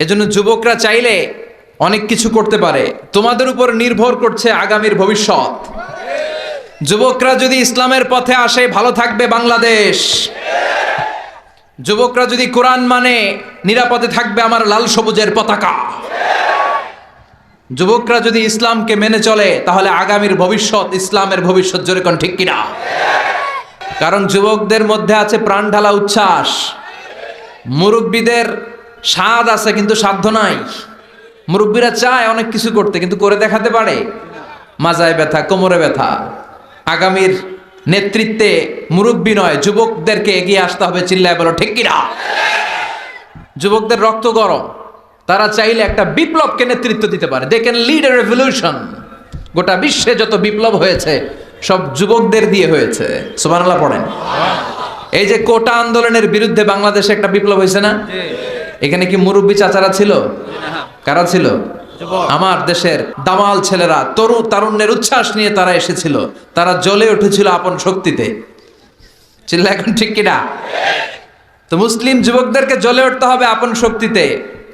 এজন্য যুবকরা চাইলে অনেক কিছু করতে পারে। তোমাদের উপর নির্ভর করছে আগামীর ভবিষ্যৎ। যুবকরা যদি ইসলামের পথে আসে, ভালো থাকবে বাংলাদেশ। যুবকরা যদি কোরআন মানে নিরাপদে থাকবে আমার লাল সবুজের পতাকা। যুবকরা যদি ইসলামকে মেনে চলে, তাহলে আগামীর ভবিষ্যৎ ইসলামের ভবিষ্যৎ জোরে কোন ঠিক কিনা? কারণ যুবকদের মধ্যে আছে প্রাণ ঢালা উচ্ছ্বাস। মুরব্বীদের স্বাদ আছে কিন্তু সাধ্য নাই। মুরব্বীরা চায় অনেক কিছু করতে, কিন্তু করে দেখাতে পারে। মাজায় ব্যথা, কোমরে ব্যথা। আগামীর নেতৃত্বে মুরব্বী নয়, যুবকদেরকে এগিয়ে আসতে হবে, চিল্লায় বলো, ঠিক কিনা? যুবকদের রক্ত গরম। তারা চাইলে একটা বিপ্লবকে নেতৃত্ব দিতে পারে। They can lead a revolution গোটা বিশ্বে যত বিপ্লব হয়েছে, সব যুবকদের দিয়ে হয়েছে। সুবহানাল্লাহ পড়েন। এই যে কোটা আন্দোলনের বিরুদ্ধে বাংলাদেশে একটা বিপ্লব হয়েছে না? এখানে কি মুরব্বী চাচারা ছিল? কারা ছিল? আমার দেশের দামাল ছেলেরা তরু তারুণ্যের উচ্ছ্বাস নিয়ে তারা এসেছিল। তারা জ্বলে উঠেছিল আপন শক্তিতে। চিল্লা এখন ঠিক কিনা? তো মুসলিম যুবকদেরকে জ্বলে উঠতে হবে আপন শক্তিতে।